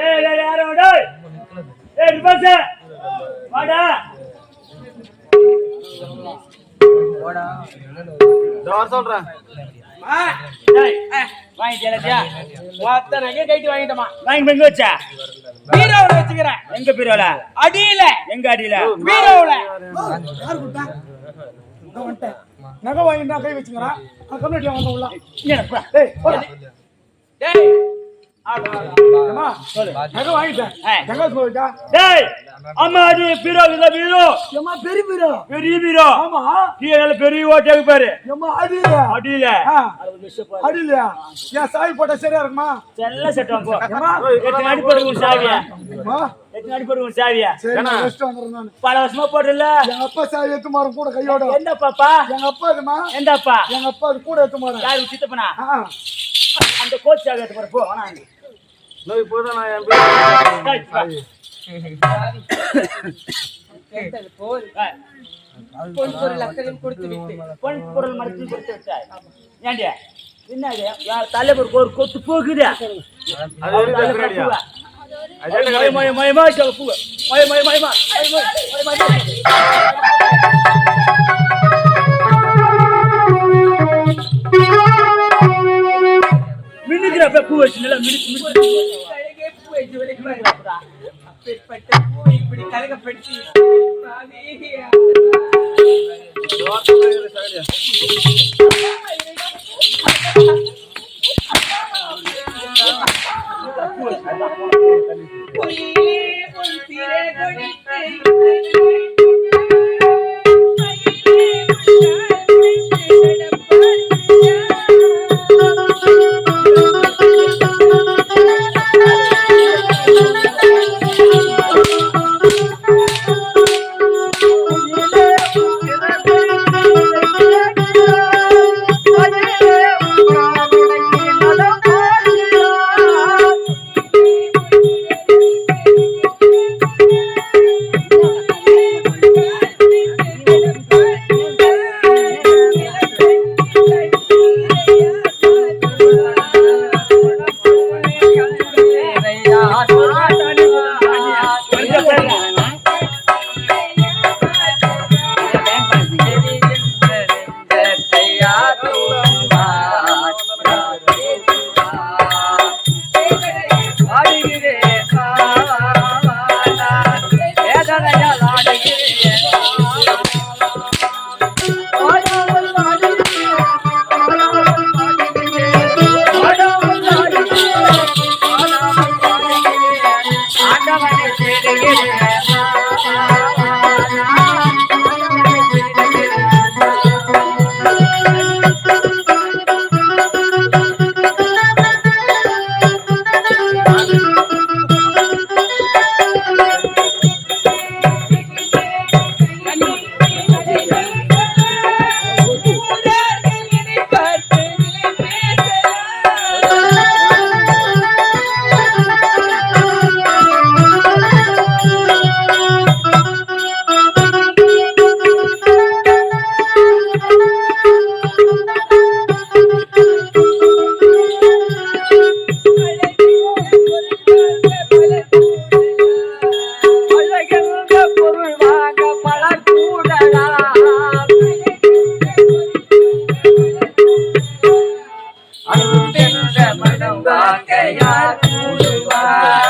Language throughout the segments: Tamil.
டேய் யாரோ டேய் டேய் ரிவர்ஸ் வாடா கைட்டு வாங்கிட்டோமா? வாங்கி எங்க வச்சா? பீரோவில் வச்சுக்கிறேன். எங்க பீரோல அடியில. எங்க அடியில? பீரோவில். நகை வாங்கிட்டா கை வச்சுங்கிறான் கம்யூனிட்டி வாங்க உள்ள. பெரிய பீரோ. பெரிய பீரோ. அடியில. அடியில. என் சாவி போட்டா சரியா இருக்குமா? செல்ல செட்டம் போ. ஏம்மா. எத்தனை அடி போடுங்க உன் சாவியா. பல வருஷமா போடல எங்க அப்பா சாவி எடுத்து மாறும் கூட கையோட. பாப்பா எங்க அப்பா இதுமா எந்தப்பா எங்க அப்பா கூட யாரு சித்தப்பனா? அந்த கோச் சாவி எடுத்து போற போ வேணா அங்க. டேய், வா. போல் ஏய், பொன் பொருள் அக்கறையும் கொடுத்து விட்டு பொன் பொருள் மறைச்சு கொடுத்து விட்டாய் ஏண்டி என்னது யார் தலைவர் ஒரு கொத்து போகுது மய மய மயமா சொல்ல பூ மய மய மயமா அப்படியே பூ வச்சு நல்லா மிடிச்சு மிடிச்சு பூ வச்சு ஜோடிப்பார். அப்பேற்பட்ட பூ இப்படி கலகப்படுத்தி சாமி, பொய்யிலே பொன் திரை கொடுத்து மயிலே கூடுவார்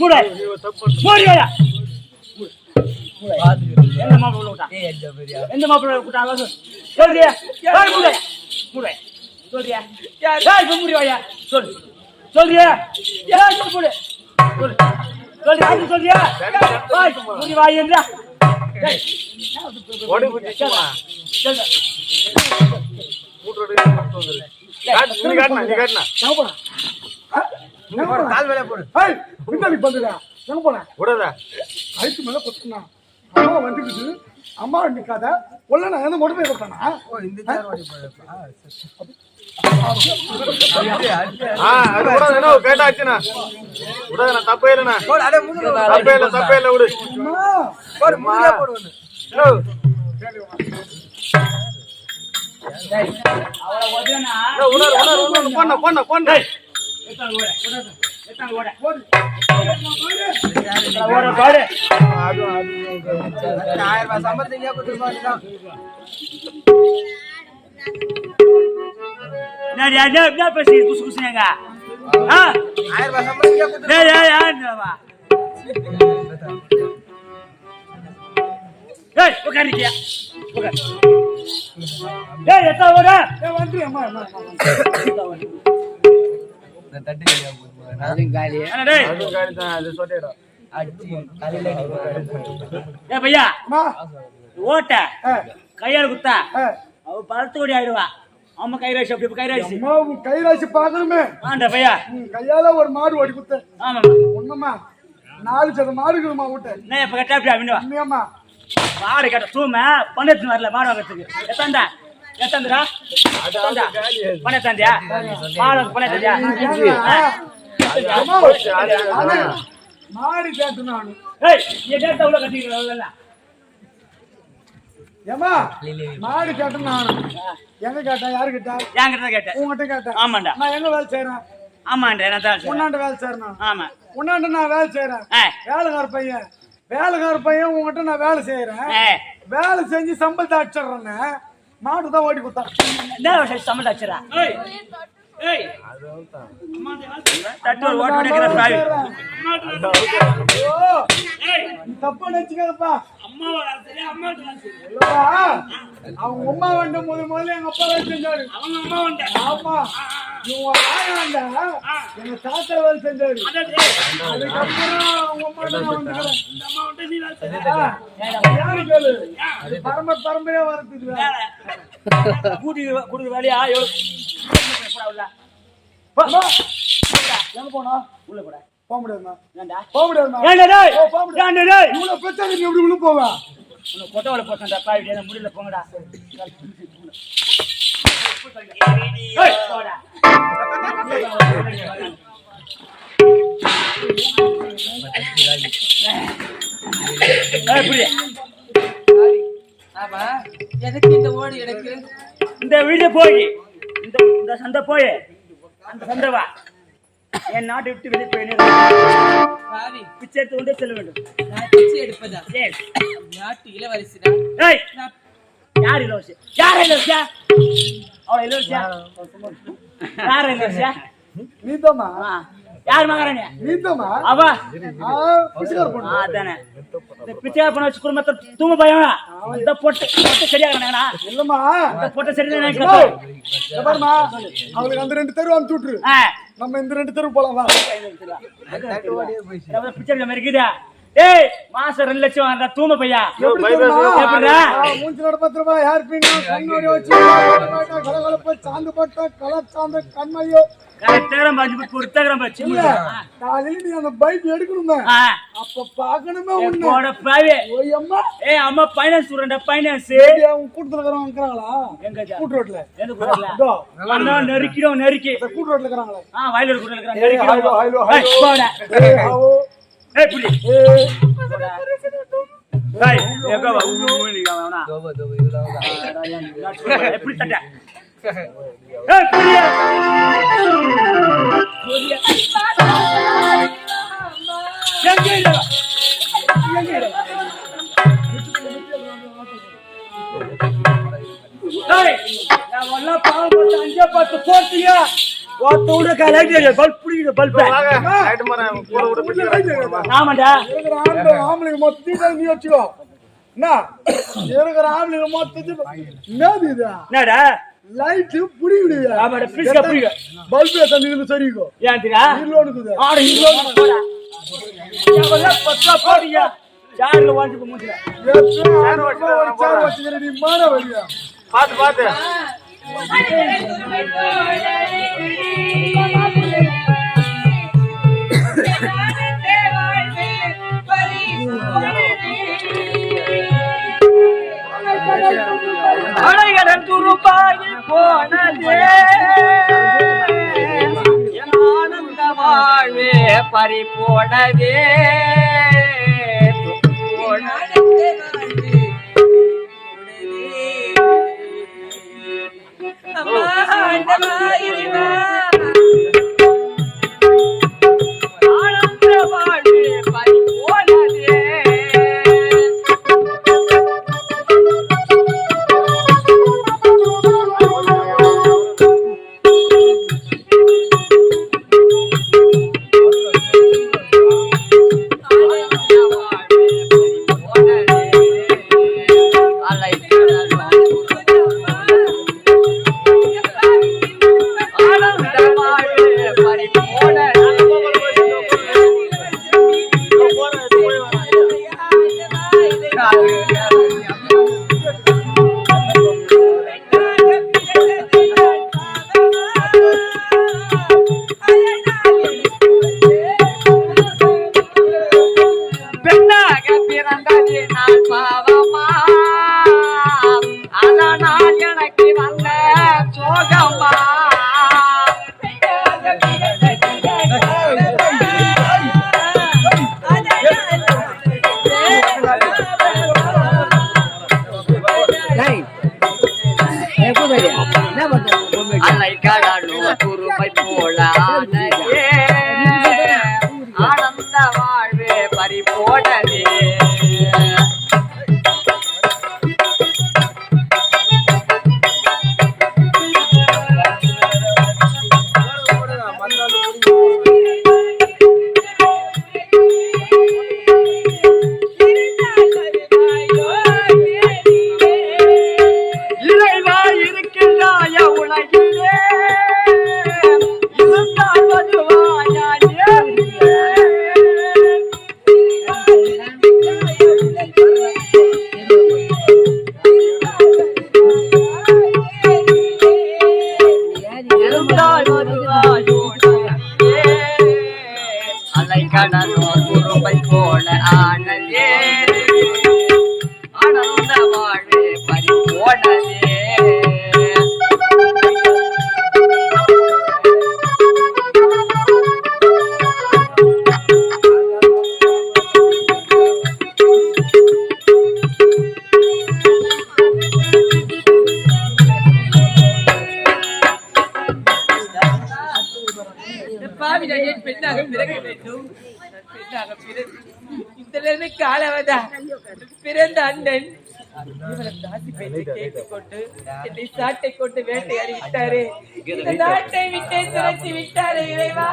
மூடு. மூடு வாயா. எந்த மாப்பிள்ளை விட்டான்? எந்த மாப்பிள்ளை விட்டான்? சொல்லு. சொல்றியா? மூடு. மூடு. சொல்றியா? யார்? ஏய், இப்ப மூடு வாயா. சொல்லு. சொல்றியா? இப்ப மூடு. சொல்லு. சொல்றியா? அது சொல்றியா? மூடி வாய் என்றா. சொல்லு. கூட்டு நீ காட்டினா நீ காட்டினா கால் வேலை போடு. ஏய், பின்னாடி பண்ணுடா. எங்க போன விடாத. கழுத்து மேல குத்துனா அம்மா வந்துக்குது. அம்மா நிக்காத. உள்ள நான் எந்த மட்டும் போய் கொடுத்தானா? ஆ? அது விடாத. என்ன கேட்டாச்சுண்ணா? விடாத நான் தப்பே இல்லைண்ணா. தப்பே இல்லை தப்பே இல்லை விடு. உணர் பொண்ண பொண்ண பொண்ண ஏய், எத்தாங்க ஓட. எத்தாங்க ஓட. எத்தாங்க ஓட, பாரு. அது அது ஆயிரம் ரூபாய் என்ன என்ன அதுவும் தான் அது சொல்லிடும் பையா? அம்மா, ஓட்ட. கையால குத்தா. அவ பழுத்து ஓடி ஆயிடுவா. அம்மா கைராசி அப்படி கைராசி. அம்மா, கைராசி பார்க்கணுமே. ஆண்டா பையா. கையால ஒரு மாடு ஓடி குத்த ஆமா ஒண்ணுமா நாலு சத மாடு இருக்குதுமா விட்ட நான் இப்ப கட்டா அப்படி அப்படின்னா உண்மையாம்மா. மாடு கட்ட தூம பண்ணத்து வரல மாடு வாங்கறதுக்கு. எத்தாண்டா மாடு கேட்டு நானு. ஏய் நீ கேட்ட உள்ள கட்டிக்கிறல ஏமா மாடு கேட்டேன் நானு. எங்க கேட்டேன் யாரு கேட்டா கேட்டேன். உங்ககிட்ட கேட்டேன். ஆமாண்டா. நான் எங்க வேலை செய்யறேன் ஆமாண்டா தான். உன்னாண்ட வேலை செய்யறேன் ஆமா. உன்னாண்ட நான் வேலை செய்யறேன் வேலைக்கார பையன். வேலைக்கார பையன் உங்ககிட்ட நான் வேலை செய்யறேன் வேலை செஞ்சு சம்பளத்தை அடிச்சிடுறேன்னு. மாடு தான் ஓடி கொடுத்தான் என்ன விஷயம் சம்மந்த அச்சரா தப்பா நினைச்சுக்காதப்பா. அவங்க அம்மா வந்து முதல் முதல்ல எங்க அப்பா வேலை செஞ்சாரு. அவங்க அம்மா வந்த ஆமா. இவங்க ஆயாண்டா எங்க தாத்தா வேலை செஞ்சாரு. அதுக்கப்புறம் அவங்க அம்மா நான் பரம்பரை பரம்பரையா கூட்டி கொடுக்குற வேலையா உள்ள எங்க போனோம் உள்ள கூட போக முடியாதுண்ணா ஏண்டா போக முடியாதுண்ணா ஏண்டா டேய் ஓ, போக முடியாது. டேய் இவ்வளவு பிரச்சனை நீ எப்படி உள்ள போவேன் உனக்கு கொட்டவளை போட்டா முடியல போங்கடா ஏய், போடா. எதுக்கு இந்த ஓடி எனக்கு இந்த வீடு போய் இந்த இந்த சந்தை போய் அந்த சந்தை வா. என் நாட்டை விட்டு வெளியே போய் பிச்சை எடுத்து கொண்டே செல்ல வேண்டும் நான் பிச்சை எடுப்பதா நாட்டு இளவரசிதான் ஏய், நான் யார் இலவசி யார் இலவசியா அவளை இலவசியா யார் இலவசியா நீதாம்மா ஆ, யார் மகாராணி அவ. அதானே. இந்த பிச்சைக்கார பண்ண வச்சு குடும்பத்தை தூங்க பயம் இந்த பொட்டு பொட்டு சரியாகணா இல்லம்மா. இந்த பொட்டு பாரும்மா. அவங்களுக்கு அந்த ரெண்டு தெரு அனுப்பிச்சு விட்டுரு. நம்ம இந்த ரெண்டு தெரு போலாம் வா. பிச்சை மாதிரி இருக்குதா. ஏய் மாசம் ரெண்டு லட்சம் வாங்குறா தூம பையா? எப்படி பை தெரியுமா? பேசு. எப்படிடா? ஆ, மூஞ்சி நட பத்து ரூபாய் ஹேர் பின் கண்ணோடி வச்சு கலகலப்பு சாந்து போட்ட கலர் சாந்து கண்மையோ கரெக்டாக பாஞ்சு பொறுத்தாகிறோம் பாச்சு இல்ல காலையில நீ அந்த பைக் எடுக்கணுமே. அப்ப பாக்கணுமே உன்ன. போட பாவி. ஓய் அம்மா. ஏய் அம்மா ஃபைனான்ஸ் விடுறா ஃபைனான்ஸ் ஏய், அவங்க இருக்கிறவங்க இருக்கிறாங்களா எங்க கூட்டு ரோட்ல. எந்த இதோ. அண்ணா நெருக்கிடும் நெருக்கி. கூட்டு ரோட்ல இருக்கிறாங்களே. ஆ வயலூர் ஹலோ, ஹலோ, நெருக்கிடும் ஏய். போடா. ஏய், ஆவோ. ஏய் புடி ஏய், ஏய் எங்க வா ஊ ஊ நீ வேணா எப்படி தட்ட ஏய் புடியா புடியா எங்க இல்ல எங்க இல்ல ஏய் நான் ஒண்ணா பாவம் போட்டு அஞ்சே பத்து போட்டியா ஒருத்த விட கலெக்டர் பல்ப் பிடிக்குது பல்ப் ஆமாண்டா. இருக்கிற ஆம்பளை ஆம்பளைங்க மொத்தத்தையும் நீ வச்சுக்கோ. என்ன? இருக்கிற ஆம்பளைங்க மொத்தத்தையும் என்னது இது? என்னடா? லைட் புடிவிடுங்க ஆமாடா பிடிக்க பிடிக்க பல்பு தண்ணி சரிக்கோ ஏன்டா? இருளோடு இருக்குது ஆட இங்க போடா. எவ்வளவு பத்தா போடியா சார்ல வாங்கி முடியல ஒரு சேர் வச்சுக்கிற நீ மாற வழியா? பாத்து பாத்து அழகரன் துருப்பாகி போனதே ஆனந்த வாழ்வே பறி போனதே. ஆனந்த கடலோர் குறும்பை போல ஆனதே ஆனந்த. அண்ணன் இவளம் தாசி பேச்சை கேட்டுக்கொண்டு என்னை சாட்டை கொண்டு வேட்டையாடி விட்டாரே. இந்த நாட்டை விட்டே துரத்தி விட்டாரே இறைவா.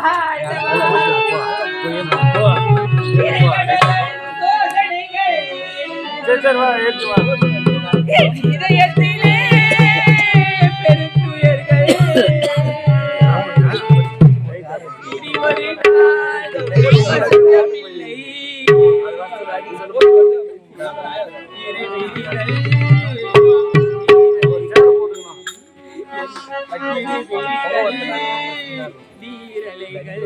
இதயத்திலே வீரலைகள்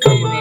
Sunday.